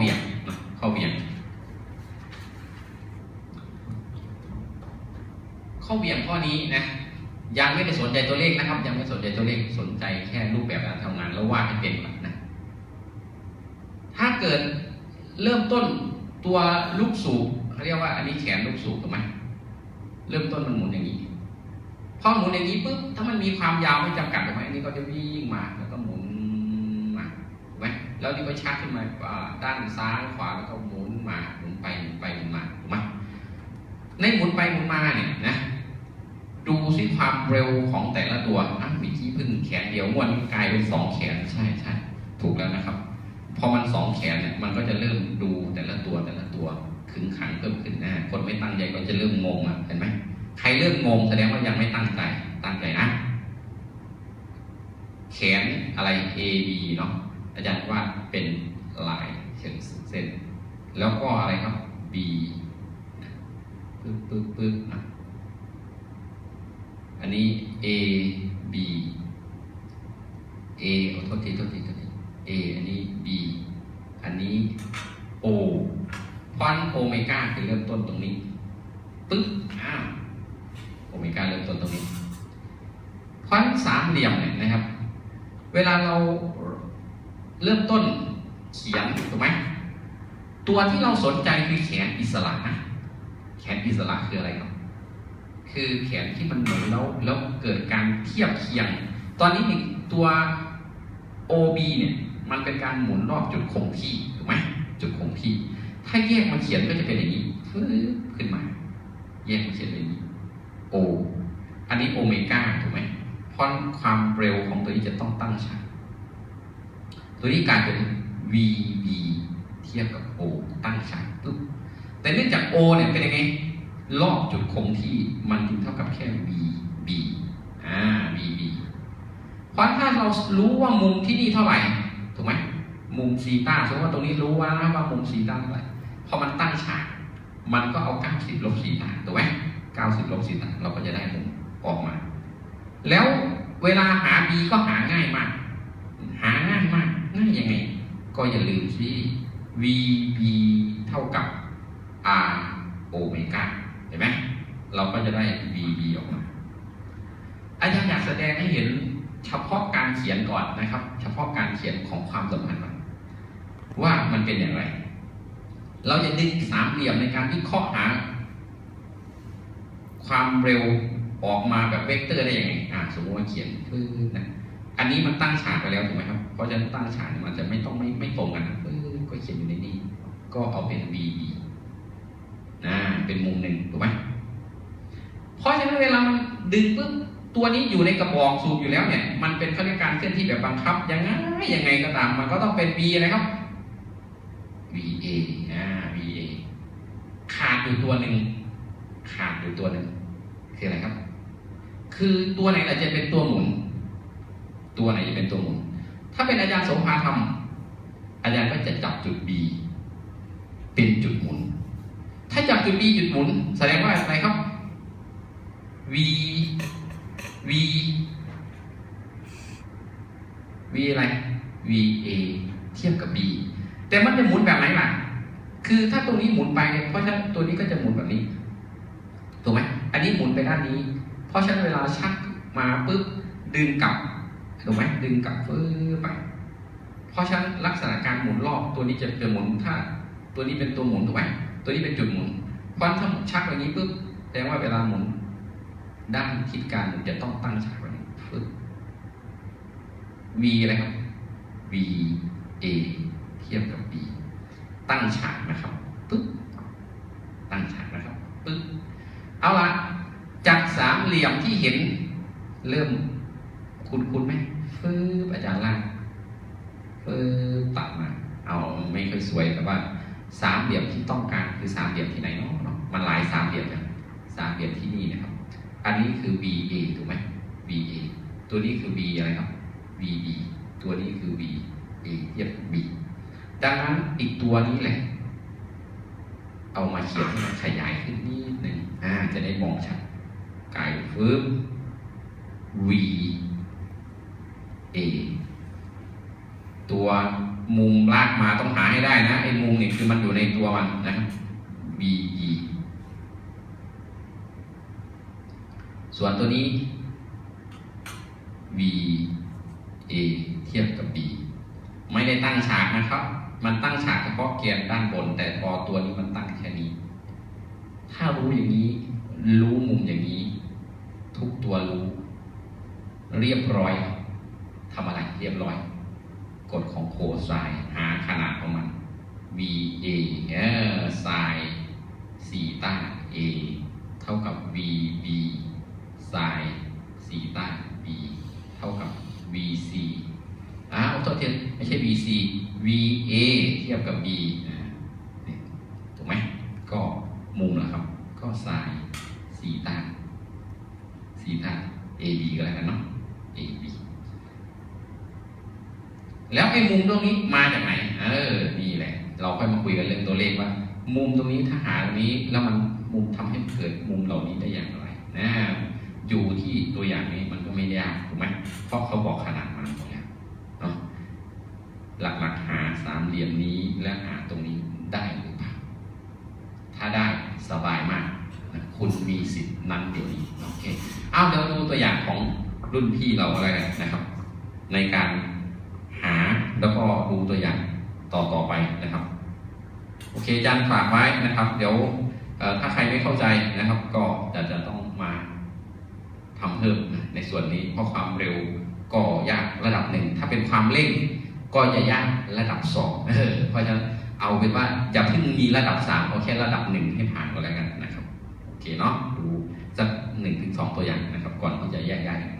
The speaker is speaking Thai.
เวียงนะข้อเวียงข้อเวียงข้อนี้นะยังไม่ได้สนใจตัวเลขนะครับ ยังไม่สนใจตัวเลขสนใจแค่รูปแบบการทำงานแล้ววาดให้เป็นก่อนะถ้าเกิดเริ่มต้นตัวลูกสูบเขาเรียกว่าอันนี้แขนลูกสูบถูกไหมเริ่มต้นมันหมุนอย่างนี้พอหมุนอย่างนี้ปุ๊บถ้ามันมีความยาวไม่จำกัดถูกไหมอันนี้ก็จะวิ่งมา แล้วนี่ก็ชักขึ้นมาด้านซ้ายขวาแล้วก็หมุนมาหมุนไปหมุนไปหมุนมาถูกไหมในหมุนไปหมุนมาเนี่ยนะดูซิความเร็วของแต่ละตัวอะมื่อกี้พิ่งแขนเดียวงวนกลายเป็นสองแขนใช่ใช่ถูกแล้วนะครับพอมันสองแขนเนี่ยมันก็จะเริ่มดูแต่ละตัวแต่ละตัวขึงขังเพิ่มขึ้นนะคนไม่ตั้งใจก็จะเริ่มงงอะเห็นไหมใครเริ่มงงแสดงว่ายังไม่ตั้งใจตั้งใจนะแขนอะไร A B เนาะ อาจารย์ว่าเป็นลายเส้นเส้น แล้วก็อะไรครับ B ปึ๊บปึ๊บปึ๊บนะอันนี้ A B A ขอโทษทีโทษทีโทษที A อันนี้ B อันนี้ O พอนโอเมก้าคือเริ่มต้นตรงนี้ปึ๊บอ้าวโอเมก้าเริ่มต้นตรงนี้พอนสามเหลี่ยมเนี่ยนะครับ เวลาเรา เริ่มต้นเขียนถูกไหมตัวที่เราสนใจคือแขนอิสระนะแขนอิสระคืออะไรครับคือแขนที่มันหมุนแล้วแล้วเกิดการเทียบเคียง ตอนนี้ตัว OB เนี่ยมันเป็นการหมุนรอบจุดคงที่ถูกไหมจุดคงที่ ถ้าแยกมาเขียนก็จะเป็นอย่างนี้ฟื้ขึ้นมา แยกมาเขียนเป็นอย่างนี้ O อันนี้โอเมก้าถูกไหมเพราะความเร็วของตัวนี้จะต้องตั้งฉาก ตัวนี้กลายเป็น VB เทียบกับ O ตั้งฉากปุ๊บแต่เนื่องจาก O เนี่ยเป็นยังไงรอบจุดคงที่มันจึงเท่ากับแค่ v b อ่า v b เพราะถ้าเรารู้ว่ามุมที่นี่เท่าไหร่ถูกไหมมุมซีตาสมมติว่าตรงนี้รู้ว่าว่ามุมซีตาเท่าไหร่พอมันตั้งฉากมันก็เอา90ลบซีตาถูกไหม90ลบซีตาเราก็จะได้มุมออกมา แล้วเวลาหา b ก็หาง่ายมาก หาง่าย ยังไง ก็อย่าลืมที่ v b เท่ากับ r โอเมก้าเห็นไหมเราก็จะได้ VB ออกมา อาจารย์อยากแสดงให้เห็นเฉพาะการเขียนก่อนนะครับ เฉพาะการเขียนของความสัมพันธ์มันว่ามันเป็นอย่างไร เราจะดึงสามเหลี่ยมในการวิเคราะห์หา ความเร็วออกมาแบบเวกเตอร์ได้ยังไงอ่าสมมติว่าเขียนพื้นนะ อันนี้มันตั้งฉากไปแล้วถูกไหมครับ เพราะฉะนั้นตั้งฉากมันจะไม่ต้องไม่ไม่ตรงกันนะก็เขียนอยู่ในนี้ ก็เอาเป็น VB นะเป็นมุมหนึ่งถูกไหมเพราะฉะนั้นเวลามันดึงปุ๊บตัวนี้อยู่ในกระบอกสูบอยู่แล้วเนี่ยมันเป็นเขาเรียกการเคลื่อนที่แบบบังคับยังไงยังไงก็ตามมันก็ต้องเป็น V อะครับ VA อ่า VA ขาดอยู่ตัวหนึ่งขาดอยู่ตัวหนึ่งคืออะไรครับ คือตัวไหนอาจจะเป็นตัวหมุน ตัวไหนจะเป็นตัวหมุน ถ้าเป็นอาจารย์สมภาทำอาจารย์ก็จะจับจุด B เป็นจุดหมุน ถ้าจับจุด B จุดหมุน แสดงว่าอะไรครับ V V V อะไร V A เทียบกับ B แต่มันจะหมุนแบบไหนล่ะ คือถ้าตัวนี้หมุนไป เพราะฉะนั้นตัวนี้ก็จะหมุนแบบนี้ ถูกไหม อันนี้หมุนไปด้านนี้ เพราะฉะนั้นเวลาชักมาปุ๊บดึงกลับ ถูกไหมดึงกลับฟื้ไป เพราะฉะนั้นลักษณะการหมุนรอบตัวนี้จะจะหมุนถ้า ตัวนี้เป็นตัวหมุนถูกไหมตัวนี้เป็นจุดหมุนเพราะถ้าชักอย่างนี้ปุ๊บแสดงว่าเวลาหมุน ด้านทิศการหมุนจะต้องตั้งฉากแบบนี้ปึ๊บ V อะไรครับ V A เทียบกับ B ตั้งฉากนะครับปึ๊บตั้งฉากนะครับปึ๊บเอาละจากสามเหลี่ยมที่เห็นเริ่ม คุณคุณไหมปึ๊บอาจารย์ล่างปึ๊บตัดมา เอาไม่ค่อยสวยแต่ว่าสามเหลี่ยมที่ต้องการคือสามเหลี่ยมที่ไหนเนาะมันหลายสามเหลี่ยมนะสามเหลี่ยมที่นี่นะครับ อันนี้คือ VA ถูกไหม VA ตัวนี้คือ V อะไรครับ VB ตัวนี้คือ VA เทียบบ B ดังนั้นอีกตัวนี้แหละ เอามาเขียนให้มันขยายขึ้นนิดหนึ่งอ่าจะได้มองชัดไก่ฟืบ V A ตัวมุมลากมาต้องหาให้ได้นะไอ้มุมนี่คือมันอยู่ในตัวมันนะครับ B E ส่วนตัวนี้ V A เทียบกับ B ไม่ได้ตั้งฉากนะครับ มันตั้งฉากเฉพาะเกียร์ด้านบน แต่พอตัวนี้มันตั้งแค่นี้ ถ้ารู้อย่างนี้ รู้มุมอย่างนี้ ทุกตัวรู้ เรียบร้อย ทำอะไรเรียบร้อย กฎของโคไซน์หาขนาดของมัน v a เออไซน์ซีตา a เท่ากับ v b ไซน์ซีตา b เท่ากับ v c อ้าวโทษทีไม่ใช่ v c v a เทียบกับ b ถูกไหมก็มุมละครับ ก็ไซน์ซีตาซีตา a b ก็แล้วกันเนาะ a b แล้วไอ้มุมตรงนี้มาจากไหน เออนี่แหละ เราค่อยมาคุยกันเรื่องตัวเลขว่า มุมตรงนี้ถ้าหาตรงนี้แล้วมันมุมทำให้เกิดมุมเหล่านี้ได้อย่างไรนะอยู่ที่ตัวอย่างนี้มันก็ไม่ยากถูกไหมเพราะเขาบอกขนาดมันตรงนี้เนาะหลักๆหาสามเหลี่ยมนี้และหาตรงนี้ได้หรือเปล่าถ้าได้สบายมากนะคุณมีสิทธิ์นั้นเดี๋ยวนี้โอเคเอาเดี๋ยวดูตัวอย่างของรุ่นพี่เราอะไรนะครับ ในการ แล้วก็ดูตัวอย่างต่อต่อไปนะครับ โอเคอาจารย์ฝากไว้นะครับ เดี๋ยวถ้าใครไม่เข้าใจนะครับ ก็จะจะต้องมาทำเพิ่มนะในส่วนนี้เพราะความเร็วก็ยากระดับหนึ่งถ้าเป็นความเร่งก็จะยากระดับสองเพราะฉะนั้นเอาเป็นว่าอย่าเพิ่งมีระดับสามเอาแค่ระดับหนึ่งให้ผ่านก็แล้วกันนะครับโอเคเนาะดูสักหนึ่งถึงสองตัวอย่างนะครับ ก่อนที่จะแยกย้ายกันไป